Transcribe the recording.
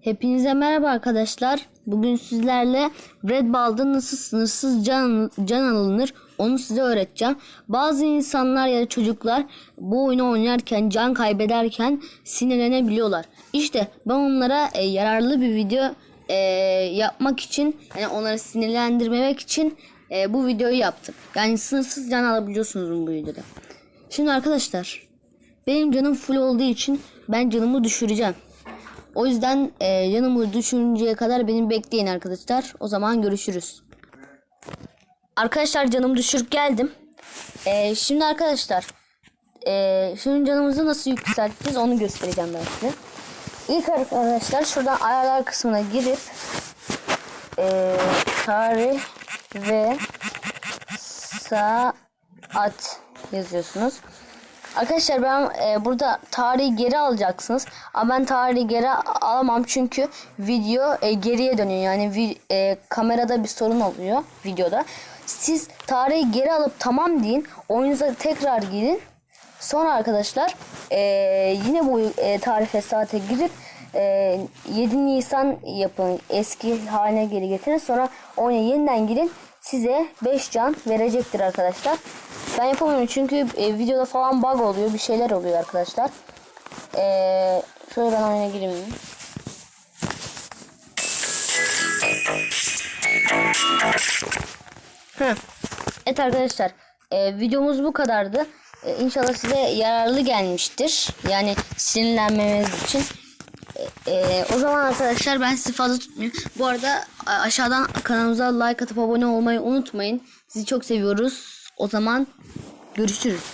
Hepinize merhaba arkadaşlar. Bugün sizlerle Red Ball'da nasıl sınırsız can, can alınır onu size öğreteceğim. Bazı insanlar ya da çocuklar bu oyunu oynarken can kaybederken sinirlenebiliyorlar. İşte ben onlara e, yararlı bir video e, yapmak için yani onları sinirlendirmemek için e, bu videoyu yaptım. Yani sınırsız can alabiliyorsunuz bu videoda. Şimdi arkadaşlar benim canım full olduğu için ben canımı düşüreceğim. O yüzden e, canımı düşürünceye kadar beni bekleyin arkadaşlar. O zaman görüşürüz. Arkadaşlar canımı düşürüp geldim. E, şimdi arkadaşlar e, şimdi canımızı nasıl yükselteceğiz onu göstereceğim ben size. İlk arkadaşlar şuradan ayarlar kısmına girip e, tarih ve saat yazıyorsunuz. Arkadaşlar ben e, burada tarihi geri alacaksınız. Ama ben tarihi geri alamam çünkü video e, geriye dönüyor. Yani vi, e, kamerada bir sorun oluyor videoda. Siz tarihi geri alıp tamam deyin. Oyunuza tekrar girin. Sonra arkadaşlar e, yine bu e, tarife saate girip e, 7 Nisan yapın. Eski haline geri getirin. Sonra oyuna yeniden girin. Size 5 can verecektir arkadaşlar. Ben yapamıyorum çünkü e, videoda falan bug oluyor. Bir şeyler oluyor arkadaşlar. E, şöyle ben oyuna gireyim. Hı. Evet arkadaşlar e, videomuz bu kadardı. E, inşallah size yararlı gelmiştir. Yani sinirlenmemeniz için. E, e, o zaman arkadaşlar ben sizi fazla tutmayayım. Bu arada aşağıdan kanalımıza like atıp abone olmayı unutmayın. Sizi çok seviyoruz. O zaman görüşürüz.